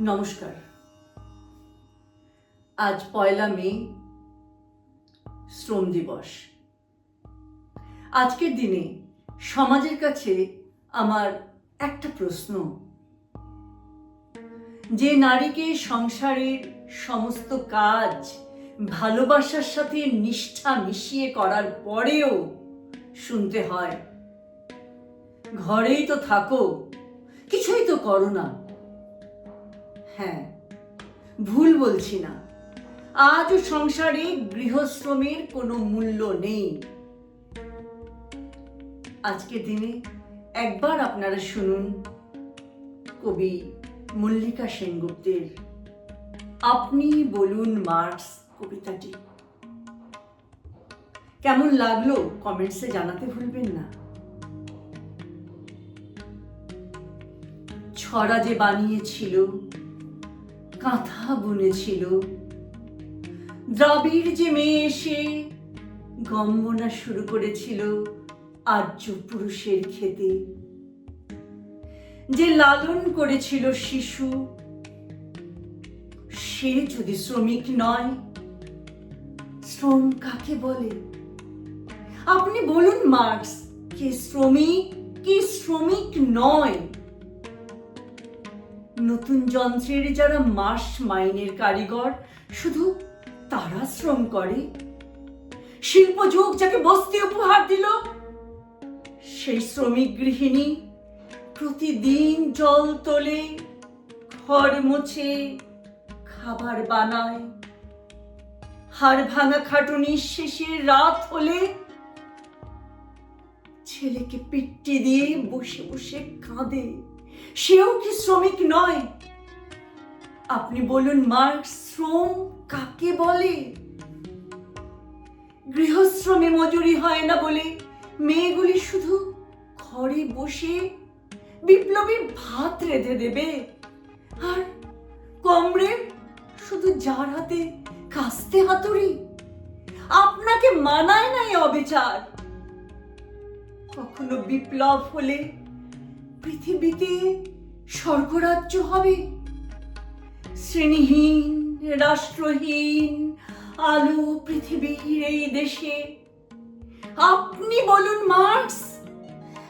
নমস্কার। আজ পয়লা মে, শ্রম দিবস। আজকের দিনে সমাজের কাছে আমার একটা প্রশ্ন। যে নারীকে সংসারের সমস্ত কাজ ভালোবাসার সাথে নিষ্ঠা মিশিয়ে করার পরেও শুনতে হয়। ঘরেই তো থাকো, কিছুই তো করো না। হ্যাঁ ভুল বলছি না। আজও সংসারে গৃহশ্রমের কোনো মূল্য নেই। আজকের দিনে একবার আপনারা শুনুন কবি মল্লিকা সেনগুপ্তের। আপনি বলুন মার্কস কবিতাটি। কেমন লাগল কমেন্টসে জানাতে ভুলবেন না। ছড়া যে বানিয়েছিল, কাঁথা বুনেছিল, দ্রাবিড় যে মেয়ে এসে গম্বনা শুরু করেছিল আর্য পুরুষের খেতে যে লালন করেছিল শিশু, সে যদি শ্রমিক নয়, শ্রম কাকে বলে? আপনি বলুন মার্কস, কে শ্রমিক কে শ্রমিক নয়? নতুন যন্ত্রের যারা মাস মাইনের কারিগর, শুধু তারা শ্রম করে। শিল্পযুগ যাকে বস্তি উপহার দিল, সেই শ্রমিক গৃহিণী প্রতিদিন জল তোলে, ঘর মুছে, খাবার বানায়। হাড় ভাঙা খাটুনির শেষে রাত হলে ছেলেকে পিট্টি দিয়ে বসে বসে কাঁদে। সেও কি শ্রমিক নয়? আপনি বলুন মার্কস শ্রম কাকে বলে? গৃহশ্রমে মজুরি হয় না বলে মেয়েগুলি শুধু ঘরে বসে বিপ্লবী ভাত রেঁধে দেবে। আর কমরে শুধু যার হাতে কাস্তে হাতুড়ি। আপনাকে মানায় নাই অবিচার। কখনো বিপ্লব হলে পৃথিবীতে স্বর্গরাজ্য হবে। শ্রেণীহীন, রাষ্ট্রহীন, আলো পৃথিবীর এই দেশে। আপনি বলুন, মার্কস,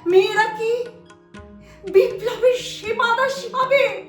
মেয়েরা কি বিপ্লবের সীমাদাসী দাসী হবে?